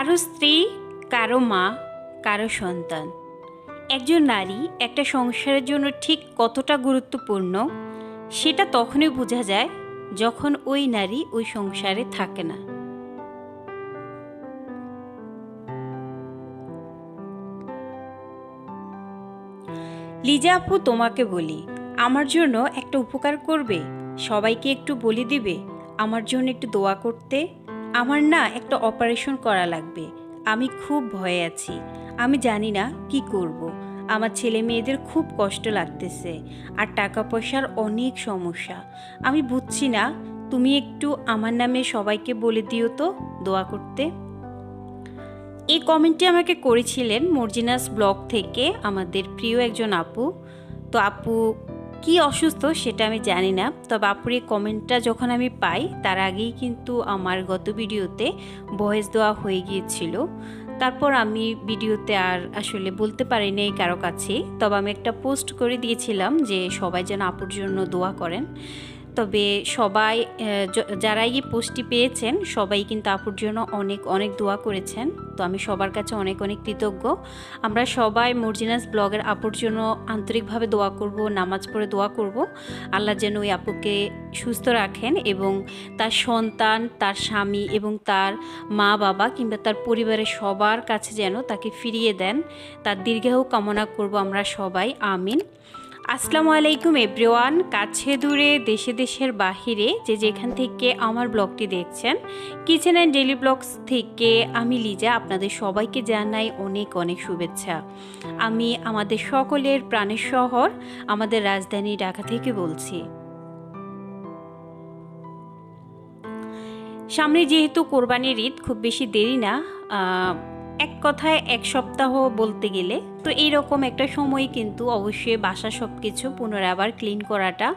কারও স্ত্রী, কারও মা, কারও সন্তান। একজন নারী একটা সংসারের জন্য ঠিক কতটা গুরুত্বপূর্ণ, সেটা তখনই বোঝা যায় যখন ওই নারী ওই সংসারে থাকে না। লিজা আপু, তোমাকে বলি, আমার জন্য একটা উপকার করবে? সবাইকে একটু বলে দিবে? আমার জন্য একটু দোয়া করতে? আমার না একটা অপারেশন করা লাগবে। আমি খুব ভয়ে আছি। আমি জানি না কি করব। আমার ছেলে মেয়েদের খুব কষ্ট লাগতেছে আর টাকা পয়সার অনেক সমস্যা। আমি বুঝছি না, তুমি একটু আমার নামে সবাইকে বলে দিও তো দোয়া করতে। এই কমেন্টটি আমাকে করেছিলেন মর্জিনাস ব্লগ থেকে আমাদের প্রিয় একজন আপু। তো আপু কি অসুস্থ সেটা আমি জানি না। তবে আপুর এই কমেন্টটা যখন আমি পাই, তার আগেই কিন্তু আমার গত ভিডিওতে ভয়েস দেওয়া হয়ে গিয়েছিল। তারপর আমি ভিডিওতে আর আসলে বলতে পারিনি কারও কাছে। তবে আমি একটা পোস্ট করে দিয়েছিলাম যে সবাই যেন আপুর জন্য দোয়া করেন। তবে সবাই আহ, য- যারা এই পোস্টটি পেয়েছেন সবাই কিন্তু আপুর জন্য অনেক অনেক দোয়া করেছেন। তো আমি সবার কাছে অনেক অনেক কৃতজ্ঞ। আমরা সবাই মর্জিনাস ব্লগের আপুর জন্য আন্তরিকভাবে দোয়া করব নামাজ পড়ে দোয়া করব। আল্লাহ যেন ওই আপুকে সুস্থ রাখেন এবং তার সন্তান তার স্বামী এবং তার মা বাবা কিংবা তার পরিবারের সবার কাছে যেন তাকে ফিরিয়ে দেন। তার দীর্ঘায়ু কামনা করব আমরা সবাই। আমিন। আসসালামু আলাইকুম এভরিওয়ান। কাছে দূরে, দেশে দেশের বাহিরে যে যেখান থেকে আমার ব্লগটি দেখছেন কিচেন অ্যান্ড ডেলি ব্লগস থেকে আমি লিজা আপনাদের সবাইকে জানাই অনেক অনেক শুভেচ্ছা। আমি আমাদের সকলের প্রাণের শহর, আমাদের রাজধানী ঢাকা থেকে বলছি। সামনে যেহেতু কোরবানির ঈদ, খুব বেশি দেরি না। এক কথায় এক সপ্তাহ বলতে গেলে তো এইরকম একটা সময় কিন্তু অবশ্যই বাসা সব কিছু পুনরায় আবার ক্লিন করাটা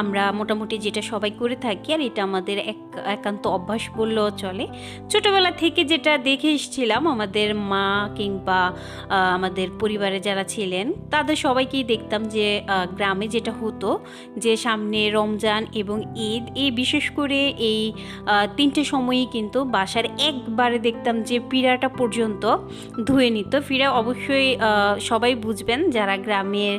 আমরা মোটামুটি যেটা সবাই করে থাকি আর এটা আমাদের এক, একান্ত অভ্যাস বললেও চলে। ছোটবেলা থেকে যেটা দেখে এসেছিলাম, আমাদের মা কিংবা আমাদের পরিবারে যারা ছিলেন, তাদের সবাইকেই দেখতাম যে গ্রামে যেটা হতো যে, সামনে রমজান এবং ঈদ, এই বিশেষ করে এই তিনটে সময়ই কিন্তু বাসার একবারে দেখতাম যে, পিড়াটা পর্যন্ত ধুয়ে নিত। ফিরা অবশ্যই সবাই বুঝবেন যারা গ্রামের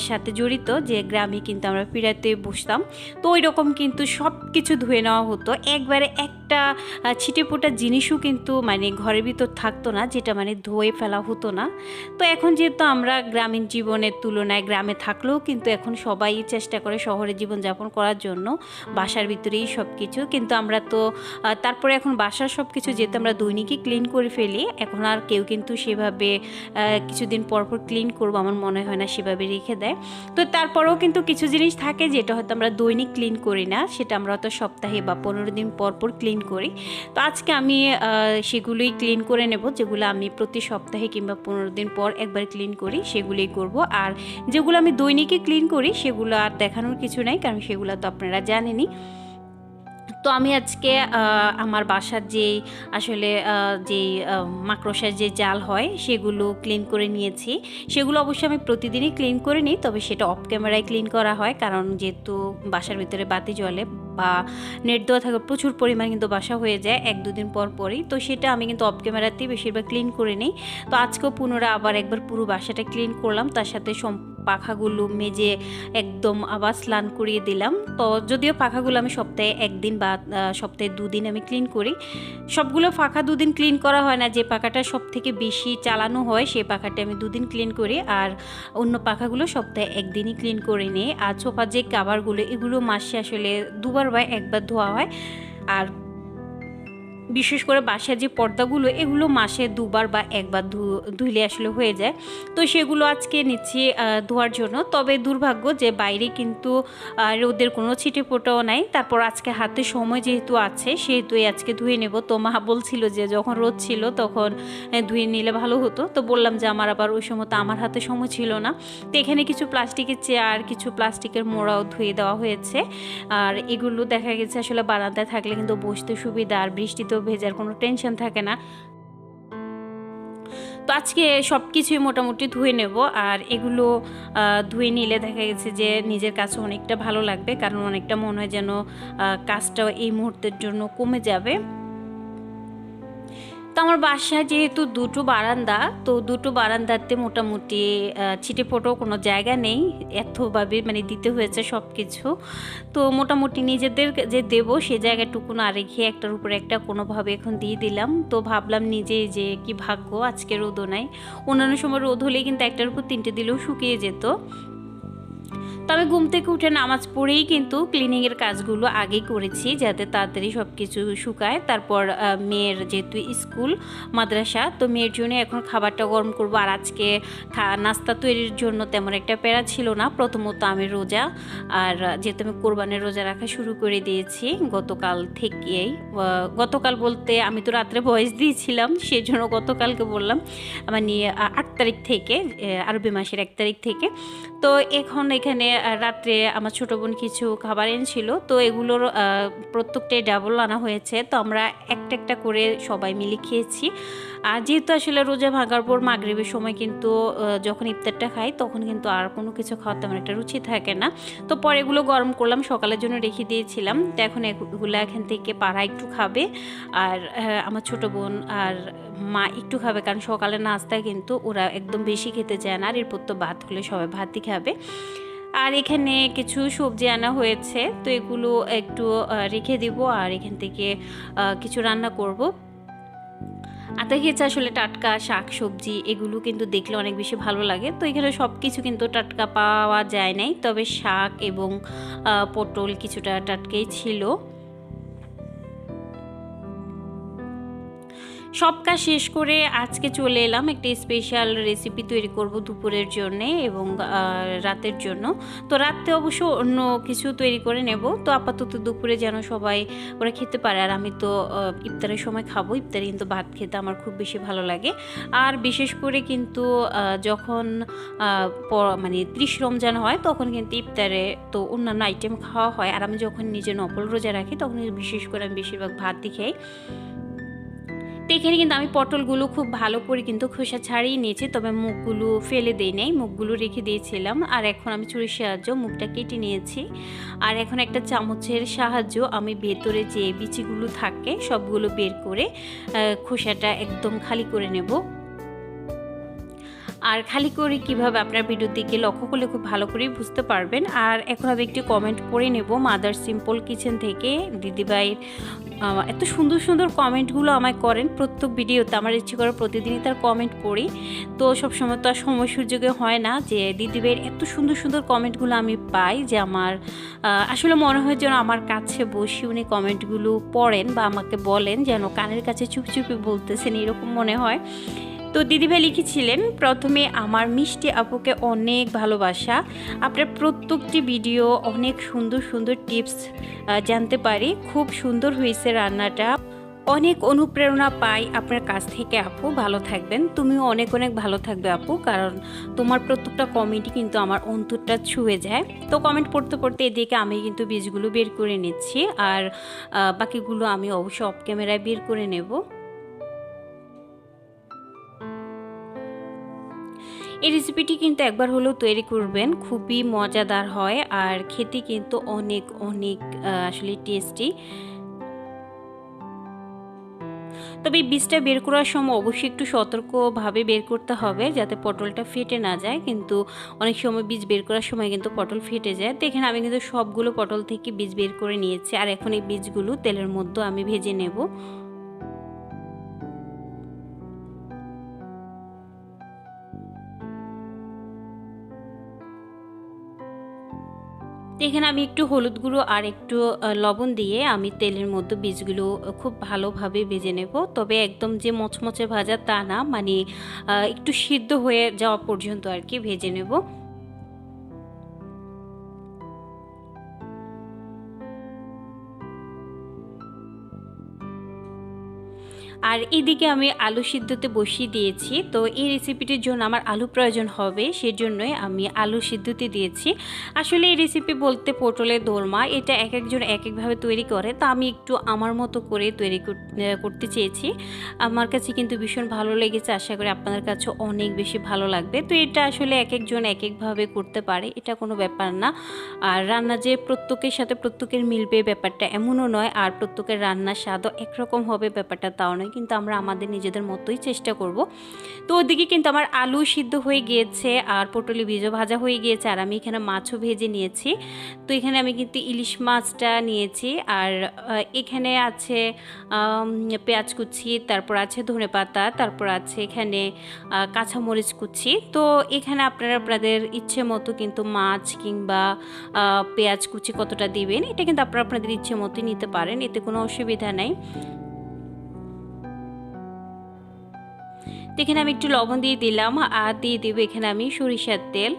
সাথে জড়িত যে গ্রামে কিন্তু আমরা পিড়াতে বসতাম। তো ওই রকম কিন্তু সব কিছু ধুয়ে নেওয়া হতো। একবারে একটা আহ, ছিটেফোঁটা জিনিসও কিন্তু মানে ঘরের ভিতর থাকতো না যেটা মানে ধুয়ে ফেলা হতো না। তো এখন যেহেতু আমরা গ্রামীণ জীবনের তুলনায় গ্রামে থাকলেও কিন্তু এখন সবাই চেষ্টা করে শহরে জীবনযাপন করার জন্য বাসার ভিতরেই সব কিছু কিন্তু আমরা তো তারপরে এখন বাসার সব কিছু যেহেতু আমরা দৈনিকই ক্লিন করে ফেলি এখন আর কেউ কিন্তু সেভাবে আহ, কিছুদিন পর পর ক্লিন করব, আমার মনে হয় না সেভাবে রেখে দেয়। তো তারপরেও কিন্তু কিছু জিনিস থাকে যেটা হয়তো আমরা দৈনিক ক্লিন করি না, সেটা আমরা হয়তো সপ্তাহে বা পনেরো দিন পর পর ক্লিন করি। তো আজকে আমি সেগুলোই ক্লিন করে নেব, যেগুলো আমি প্রতি সপ্তাহে কিংবা পনেরো দিন পর একবার ক্লিন করি, সেগুলোই করব। আর যেগুলো আমি দৈনিকই ক্লিন করি, সেগুলো আর দেখানোর কিছু নাই, কারণ সেগুলো তো আপনারা জানেনই। তো আমি আজকে আমার বাসার যেই, আসলে যেই মাকড়সার যে জাল হয়, সেগুলো ক্লিন করে নিয়েছি। সেগুলো অবশ্যই আমি প্রতিদিনই ক্লিন করে নিই, তবে সেটা অফ ক্যামেরায় ক্লিন করা হয়, কারণ যেহেতু বাসার ভিতরে বাতি জ্বলে বা নেট দেওয়া থাকে, প্রচুর পরিমাণ কিন্তু বাসা হয়ে যায়, এক দুদিন পর পরই। তো সেটা আমি কিন্তু অফ ক্যামেরাতেই বেশিরভাগ ক্লিন করে নিই। তো আজকেও পুনরায় আবার একবার পুরো বাসাটা ক্লিন করলাম, তার সাথে সম পাখাগুলো মেজে একদম আবার স্নান করিয়ে দিলাম। তো যদিও পাখাগুলো আমি সপ্তাহে একদিন বা সপ্তাহে দুদিন আমি ক্লিন করি। সবগুলো পাখা দুদিন ক্লিন করা হয় না। যে পাখাটা সব থেকে বেশি চালানো হয়, সেই পাখাটা আমি দুদিন ক্লিন করি। আর অন্য পাখাগুলো সপ্তাহে একদিনই ক্লিন করে নিই। আর সোফার যে কাভারগুলো এগুলো মাসে আসলে দুবার বা একবার ধোয়া হয়। আর বিশেষ করে বাসার যে পর্দাগুলো, এগুলো মাসে দুবার বা একবার ধুইলে আসলে হয়ে যায়। তো সেগুলো আজকে নিচ্ছি ধোয়ার জন্য। তবে দুর্ভাগ্য যে বাইরে কিন্তু রোদের কোনো ছিটে ফোটাও নাই। তারপর আজকে হাতে সময় যেহেতু আছে সেহেতু এই আজকে ধুয়ে নেব। তো মা বলছিল যে যখন রোদ ছিল তখন ধুয়ে নিলে ভালো হতো। তো বললাম যে আমার আবার ওই সময় তো আমার হাতে সময় ছিল না। তো এখানে কিছু প্লাস্টিকের চেয়ার, কিছু প্লাস্টিকের মোড়াও ধুয়ে দেওয়া হয়েছে। আর এগুলো দেখা গেছে আসলে বারান্দায় থাকলে কিন্তু বসতে সুবিধা, আর বৃষ্টিতেও ভেজার কোনো টেনশন থাকে না। তো আজকে সব কিছুই মোটামুটি ধুয়ে নেব আর এগুলো ধুয়ে নিলে দেখা গেছে যে নিজের কাছে অনেকটা ভালো লাগবে, কারণ অনেকটা মনে হয় যেন কাজটা এই মুহূর্তের জন্য কমে যাবে। তো আমার বাসায় যেহেতু দুটো বারান্দা, তো দুটো বারান্দাতে মোটামুটি ছিটে ফোটো কোনো জায়গা নেই। এতভাবে মানে দিতে হয়েছে সব কিছু তো মোটামুটি নিজেদের যে দেব সে জায়গাটুকু না রেখে একটার উপরে একটা কোনোভাবে এখন দিয়ে দিলাম। তো ভাবলাম নিজে যে কি ভাগ্য, আজকে রোদও নাই। অন্যান্য সময় রোদ হলে কিন্তু একটার উপর তিনটে দিলেও শুকিয়ে যেত। তবে ঘুম থেকে উঠে নামাজ পড়েই কিন্তু ক্লিনিংয়ের কাজগুলো আগে করেছি যাতে তাড়াতাড়ি সব কিছু শুকায়। তারপর মেয়ের যেহেতু স্কুল, মাদ্রাসা, তো মেয়ের জন্য এখন খাবারটা গরম করব। আর আজকে নাস্তা তৈরির জন্য তেমন একটা প্যারা ছিল না। প্রথমত আমি রোজা, আর যেহেতু আমি কোরবানের রোজা রাখা শুরু করে দিয়েছি গতকাল থেকেই। গতকাল বলতে আমি তো রাত্রে ভয়েস দিয়েছিলাম সেই জন্য গতকালকে বললাম মানে আট তারিখ থেকে আরবি মাসের এক তারিখ থেকে। তো এখন এখানে রাত্রে আমার ছোটো বোন কিছু খাবার এনেছিল। তো এগুলোর প্রত্যেকটাই ডাবল আনা হয়েছে। তো আমরা একটা একটা করে সবাই মিলে খেয়েছি। আর যেহেতু আসলে রোজা ভাঙার পর মাগরিবের সময় কিন্তু যখন ইফতারটা খাই, তখন কিন্তু আর কোনো কিছু খাওয়ার তেমন একটা রুচি থাকে না। তো পরে এগুলো গরম করলাম, সকালের জন্য রেখে দিয়েছিলাম। তো এখন এগুলো এখান থেকে পাড়া একটু খাবে। আর আমার ছোট বোন আর মা একটু খাবে, কারণ সকালে নাস্তায় কিন্তু ওরা একদম বেশি খেতে চায় না। আর এরপর তো ভাত হলে সবাই ভাতই খাবে। আর এখানে কিছু সবজি আনা হয়েছে। তো এগুলো একটু রেখে দিব। আর এখান থেকে কিছু রান্না করব। আতা খেয়েছে আসলে টাটকা শাক, সবজি এগুলো কিন্তু দেখলে অনেক বেশি ভালো লাগে। তো এখানে সব কিছু কিন্তু টাটকা পাওয়া যায় নাই। তবে শাক এবং পটল কিছুটা টাটকেই ছিল। সব কাজ শেষ করে আজকে চলে এলাম একটা স্পেশাল রেসিপি তৈরি করব দুপুরের জন্যে এবং রাতের জন্য। তো রাতে অবশ্য অন্য কিছু তৈরি করে নেব। তো আপাতত দুপুরে যেন সবাই ওরা খেতে পারে। আর আমি তো ইফতারের সময় খাব। ইফতারে কিন্তু ভাত খেতে আমার খুব বেশি ভালো লাগে। আর বিশেষ করে কিন্তু যখন মানে ত্রিশ রমজান হয়, তখন কিন্তু ইফতারে তো অন্যান্য আইটেম খাওয়া হয়। আর আমি যখন নিজে নকল রোজা রাখি, তখন বিশেষ করে আমি বেশিরভাগ ভাতই খাই। তো এখানে কিন্তু আমি পটলগুলো খুব ভালো করে কিন্তু খোসা ছাড়িয়ে নিয়েছি, তবে মুখগুলো ফেলে দিই নাই। মুখগুলো রেখে দিয়েছিলাম, আর এখন আমি চুরির সাহায্য মুখটা কেটে নিয়েছি। আর এখন একটা চামচের সাহায্য আমি ভেতরে যে বিচিগুলো থাকে, সবগুলো বের করে খোসাটা একদম খালি করে নেব। আর খালি করে কীভাবে আপনার ভিডিওর দিকে লক্ষ্য করলে খুব ভালো করেই বুঝতে পারবেন। আর এখন আমি একটি কমেন্ট করে নেব মাদার সিম্পল কিচেন থেকে। দিদিভাইয়ের এত সুন্দর সুন্দর কমেন্টগুলো আমায় করেন। প্রত্যেক ভিডিওতে আমার ইচ্ছে করে প্রতিদিনই তার কমেন্ট পড়ি। তো সবসময় তো আর সময় সুযোগে হয় না যে দিদিভাইয়ের এত সুন্দর সুন্দর কমেন্টগুলো আমি পাই যে আমার আসলে মনে হয় যেন আমার কাছে বসে উনি কমেন্টগুলো পড়েন বা আমাকে বলেন যেন কানের কাছে চুপচুপি বলতেছেন এরকম মনে হয়। তো দিদিভাই লিখেছিলেন, প্রথমে আমার মিষ্টি আপুকে অনেক ভালোবাসা। আপনার প্রত্যেকটি ভিডিও অনেক সুন্দর সুন্দর টিপস জানতে পারি। খুব সুন্দর হয়েছে রান্নাটা। অনেক অনুপ্রেরণা পাই আপনার কাছ থেকে আপু। ভালো থাকবেন। তুমিও অনেক অনেক ভালো থাকবে আপু, কারণ তোমার প্রত্যেকটা কমেন্টই কিন্তু আমার অন্তরটা ছুঁয়ে যায়। তো কমেন্ট পড়তে পড়তে এদিকে আমি কিন্তু বীজগুলো বের করে নিচ্ছি। আর বাকিগুলো আমি অবশ্যই অফ ক্যামেরায় বের করে নেব। এই রেসিপিটি কিন্তু একবার হলেও তৈরি করবেন। খুবই মজাদার হয় আর খেতে কিন্তু অনেক অনেক আসলে টেস্টি তবে বীজটা বের করার সময় অবশ্যই একটু সতর্কভাবে বের করতে হবে যাতে পটলটা ফেটে না যায়। কিন্তু অনেক সময় বীজ বের করার সময় কিন্তু পটল ফেটে যায়। তো এখানে আমি কিন্তু সবগুলো পটল থেকে বীজ বের করে নিয়েছি। আর এখন এই বীজগুলো তেলের মধ্যে আমি ভেজে নেব। এখানে আমি একটু হলুদ গুঁড়ো আর একটু লবণ দিয়ে আমি তেলের মধ্যে বীজগুলো খুব ভালোভাবে ভেজে নেব। তবে একদম যে মচমচে ভাজা তা না মানে একটু সিদ্ধ হয়ে যাওয়া পর্যন্ত আর কি ভেজে নেব। আর এদিকে আমি আলু সিদ্ধতে বসিয়ে দিয়েছি। তো এই রেসিপিটির জন্য আমার আলু প্রয়োজন হবে, সেজন্যই আমি আলু সিদ্ধতে দিয়েছি। আসলে এই রেসিপি বলতে পটলের দোরমা, এটা এক একজন এক একভাবে তৈরি করে। তা আমি একটু আমার মতো করে তৈরি কর- করতে চেয়েছি। আমার কাছে কিন্তু ভীষণ ভালো লেগেছে, আশা করি আপনাদের কাছে অনেক বেশি ভালো লাগবে। তো এটা আসলে এক একজন এক একভাবে করতে পারে, এটা কোনো ব্যাপার না। আর রান্না যে প্রত্যেকের সাথে প্রত্যেকের মিলবে ব্যাপারটা এমনও নয়, আর প্রত্যেকের রান্নার স্বাদও একরকম হবে ব্যাপারটা, তাও নয়। কিন্তু আমরা আমাদের নিজেদের মতোই চেষ্টা করব। তো ওদিকে কিন্তু আমার আলু সিদ্ধ হয়ে গিয়েছে আর পটলি বীজও ভাজা হয়ে গিয়েছে আর আমি এখানে মাছও ভেজে নিয়েছি। তো এখানে আমি কিন্তু ইলিশ মাছটা নিয়েছি আর এখানে আছে পেঁয়াজ কুচি, তারপর আছে ধনে পাতা, তারপর আছে এখানে কাঁচামরিচ কুচি। তো এখানে আপনারা আপনাদের ইচ্ছে মতো কিন্তু মাছ কিংবা পেঁয়াজ কুচি কতটা দিবেন, এটা কিন্তু আপনারা আপনাদের ইচ্ছে মতোই নিতে পারেন, এতে কোনো অসুবিধা নেই। এখানে আমি একটু লবণ দিয়ে দিলাম আর দিয়ে দেবো এখানে আমি সরিষার তেল।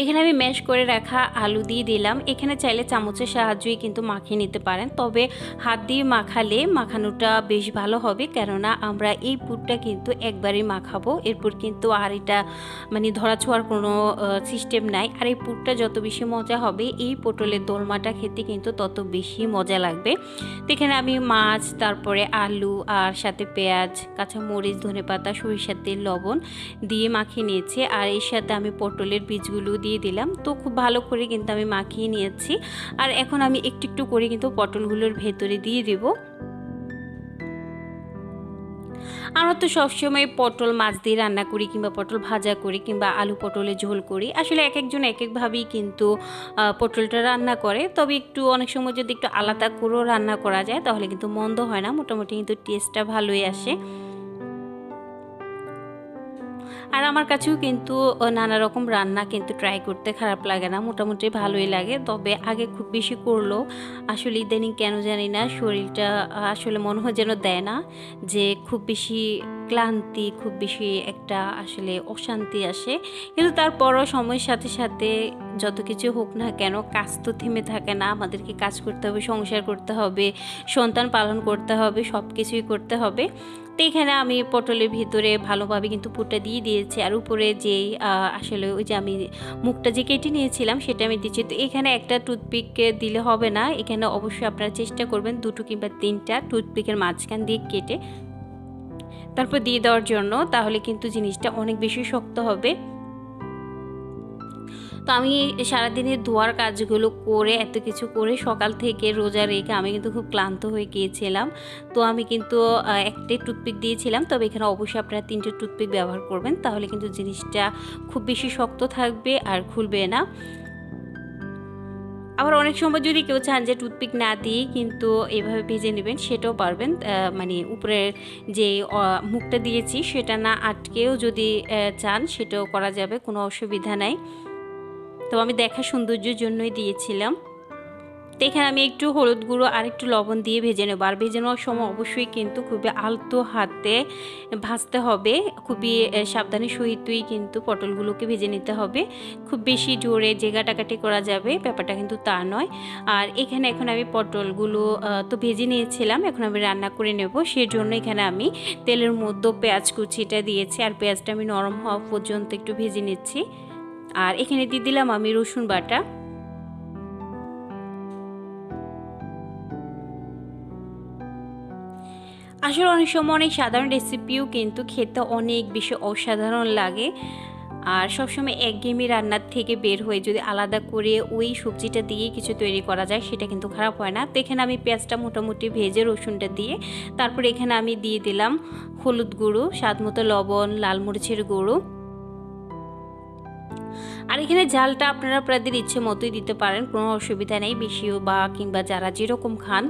এখানে আমি ম্যাশ করে রাখা আলু দিয়ে দিলাম। এখানে চাইলে চামচের সাহায্যেই কিন্তু মাখিয়ে নিতে পারেন। তবে হাত দিয়ে মাখালে মাখানোটা বেশ ভালো হবে, কেননা আমরা এই পুরটা কিন্তু একবারই মাখাবো। এরপর কিন্তু আর এটা মানে ধরা ছোঁয়ার কোনো সিস্টেম নাই। আর এই পুরটা যত বেশি মজা হবে, এই পটলের দোলমাটা খেতে কিন্তু তত বেশি মজা লাগবে। এখানে আমি মাছ, তারপরে আলু আর সাথে পেঁয়াজ কাঁচা মরিচ ধনে পাতা সরিষার তেল, লবণ দিয়ে মাখিয়ে নিয়েছি। আর এর সাথে আমি পটলের বীজগুলো দিয়ে দিয়ে দিলাম। তো খুব ভালো করে কিন্তু আমি মাখিয়ে নিয়েছি। আর এখন আমি একটু একটু করে কিন্তু পটলগুলোর ভেতরে দিয়ে দেব। আমরা তো সবসময় পটল মাছ দিয়ে রান্না করি কিংবা পটল ভাজা করি কিংবা আলু পটলে ঝোল করি। আসলে এক একজন এক একভাবেই কিন্তু পটলটা রান্না করে। তবে একটু অনেক সময় যদি একটু আলাদা করেও রান্না করা যায়, তাহলে কিন্তু মন্দ হয় না। মোটামুটি কিন্তু টেস্টটা ভালোই আসে। আর আমার কাছেও কিন্তু নানা রকম রান্না কিন্তু ট্রাই করতে খারাপ লাগে না, মোটামুটি ভালোই লাগে। তবে আগে খুব বেশি করল। আসলে ইদানিং কেন জানি না, শরীরটা আসলে মনে হয় যেন দেয় না, যে খুব বেশি ক্লান্তি, খুব বেশি একটা আসলে অশান্তি আসে। কিন্তু তারপরও সময়ের সাথে সাথে যত কিছু হোক না কেন, কাজ তো থেমে থাকে না। আমাদেরকে কাজ করতে হবে, সংসার করতে হবে, সন্তান পালন করতে হবে সব কিছুই করতে হবে। তো এখানে আমি পটলের ভিতরে ভালোভাবে কিন্তু পুরটা দিয়ে দিয়েছি। আর উপরে যে আসলে ওই যে আমি মুখটা যে কেটে নিয়েছিলাম সেটা আমি দিচ্ছি। তো এখানে একটা টুথপিক দিলে হবে না। এখানে অবশ্যই আপনারা চেষ্টা করবেন দুটো কিংবা তিনটা টুথপিকের মাঝখান দিয়ে কেটে তারপর দিয়ে দেওয়ার জন্য। তাহলে কিন্তু জিনিসটা অনেক বেশি শক্ত হবে। তো আমি সারাদিনের ধোয়ার কাজগুলো করে, এত কিছু করে সকাল থেকে রোজা রেখে আমি কিন্তু খুব ক্লান্ত হয়ে গিয়েছিলাম। তো আমি কিন্তু একটাই টুথপিক দিয়েছিলাম। তবে এখানে অবশ্যই আপনারা তিনটে টুথপিক ব্যবহার করবেন। তাহলে কিন্তু জিনিসটা খুব বেশি শক্ত থাকবে আর খুলবে না। আবার অনেক সময় যদি কেউ চান যে টুথপিক না দিয়ে কিন্তু এভাবে ভেজে নেবেন, সেটাও পারবেন। মানে উপরের যে মুখটা দিয়েছি, সেটা না আটকেও যদি চান, সেটাও করা যাবে, কোনো অসুবিধা নাই। তো আমি দেখা সৌন্দর্যের জন্যই দিয়েছিলাম। তো এখানে আমি একটু হলুদ গুঁড়ো আর একটু লবণ দিয়ে ভেজে নেব। আর ভেজে নেওয়ার সময় অবশ্যই কিন্তু খুবই আলতো হাতে ভাজতে হবে। খুবই সাবধানে সহিতই কিন্তু পটলগুলোকে ভেজে নিতে হবে। খুব বেশি জোরে জেগাটাকাটি করা যাবে, ব্যাপারটা কিন্তু তা নয়। আর এখানে এখন আমি পটলগুলো তো ভেজে নিয়েছিলাম। এখন আমি রান্না করে নেব। সেই জন্য এখানে আমি তেলের মধ্যে পেঁয়াজ কুচিটা দিয়েছি। আর পেঁয়াজটা আমি নরম হওয়া পর্যন্ত একটু ভেজে নিচ্ছি। আর এখানে দিয়ে দিলাম আমি রসুন বাটা। আসলে অনেক সময় অনেক সাধারণ রেসিপিও কিন্তু খেতে অনেক বেশি অসাধারণ লাগে। আর সবসময় একঘেয়েমি রান্নার থেকে বের হয়ে যদি আলাদা করে ওই সবজিটা দিয়ে কিছু তৈরি করা যায়, সেটা কিন্তু খারাপ হয় না। তো এখানে আমি পেঁয়াজটা মোটামুটি ভেজে রসুনটা দিয়ে, তারপর এখানে আমি দিয়ে দিলাম হলুদ গুঁড়ো, স্বাদ মতো লবণ, লাল মরিচের গুঁড়ো। আর এখানে জালটা আপনারা আপনাদের ইচ্ছে মতোই দিতে পারেন, কোনো অসুবিধা নেই, বেশিও বা কিংবা যারা যেরকম খান।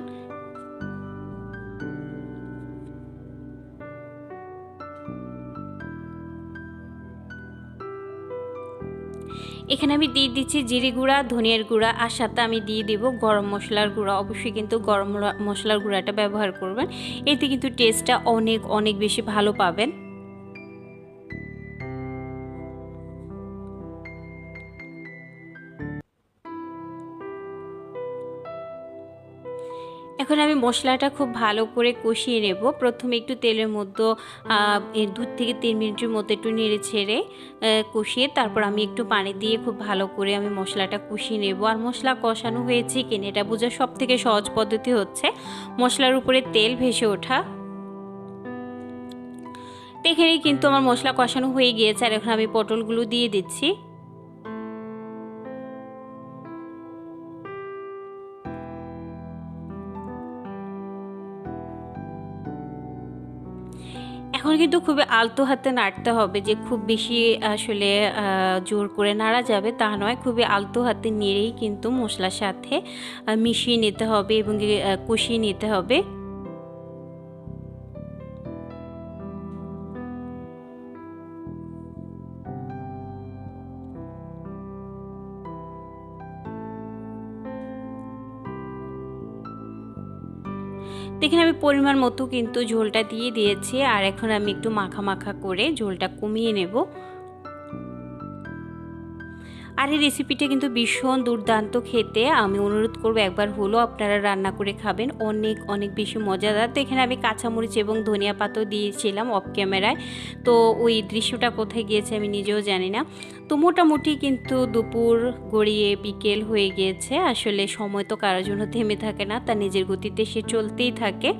এখানে আমি দিয়ে দিচ্ছি জিরি গুঁড়া, ধনিয়ার গুঁড়া, আর সাথে আমি দিয়ে দেব গরম মশলার গুঁড়া। অবশ্যই কিন্তু গরম মশলার গুঁড়াটা ব্যবহার করবেন, এতে কিন্তু টেস্টটা অনেক অনেক বেশি ভালো পাবেন। এখন আমি মশলাটা খুব ভালো করে কষিয়ে নেব। প্রথমে একটু তেলের মধ্যে দুধ থেকে তিন মিনিটের মধ্যে একটু নেড়ে ছেড়ে কষিয়ে তারপর আমি একটু পানি দিয়ে খুব ভালো করে আমি মশলাটা কষিয়ে নেব। আর মশলা কষানো হয়েছে কিনা এটা বোঝার সব থেকে সহজ পদ্ধতি হচ্ছে। মশলার উপরে তেল ভেসে ওঠা। এখানেই কিন্তু আমার মশলা কষানো হয়ে গিয়েছে। আর এখন আমি পটলগুলো দিয়ে দিচ্ছি। এখন কিন্তু খুবই আলতো হাতে নাড়তে হবে যে খুব বেশি আসলে জোর করে নাড়া যাবে তা নয়। খুবই আলতো হাতে নেড়েই কিন্তু মশলার সাথে মিশিয়ে নিতে হবে এবং কষিয়ে নিতে হবে। পরিমাণ মতো কিন্তু ঝোলটা দিয়ে দিয়েছি, আর এখন আমি একটু মাখা মাখা করে ঝোলটা কমিয়ে নেব। আর এই রেসিপিটা কিন্তু ভীষণ দুর্দান্ত খেতে। আমি অনুরোধ করব, একবার হলো আপনারা রান্না করে খাবেন। অনেক অনেক বেশি মজাদার। তো এখানে আমি কাঁচামরিচ এবং ধনিয়া পাতাও দিয়েছিলাম অফ ক্যামেরায় তো ওই দৃশ্যটা কোথায় গিয়েছে আমি নিজেও জানি না। তো মোটামুটি কিন্তু দুপুর গড়িয়ে বিকেল হয়ে গিয়েছে। আসলে সময় তো কারোর জন্য থেমে থাকে না তার নিজের গতিতে সে চলতেই থাকে।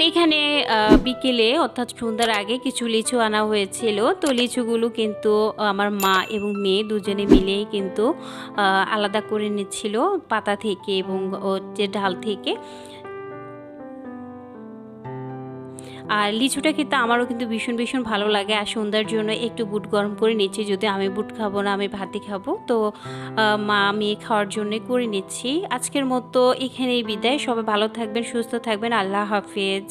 তো এখানে বিকেলে, অর্থাৎ সন্ধ্যার আগে কিছু লিচু আনা হয়েছিল। তো লিচুগুলো কিন্তু আমার মা এবং মেয়ে দুজনে মিলেই কিন্তু আলাদা করে নিচ্ছিল পাতা থেকে এবং যে ডাল থেকে। আর লিচুটা খেতে আমারও কিন্তু ভীষণ ভীষণ ভালো লাগে। আর সন্ধ্যার জন্য একটু বুট গরম করে নিচ্ছি, যদি আমি বুট খাব না, আমি ভাতই খাব। তো মা আমি খাওয়ার জন্য করে নিচ্ছি। আজকের মতো এখানেই বিদায়। সবাই ভালো থাকবেন, সুস্থ থাকবেন। আল্লাহ হাফেজ।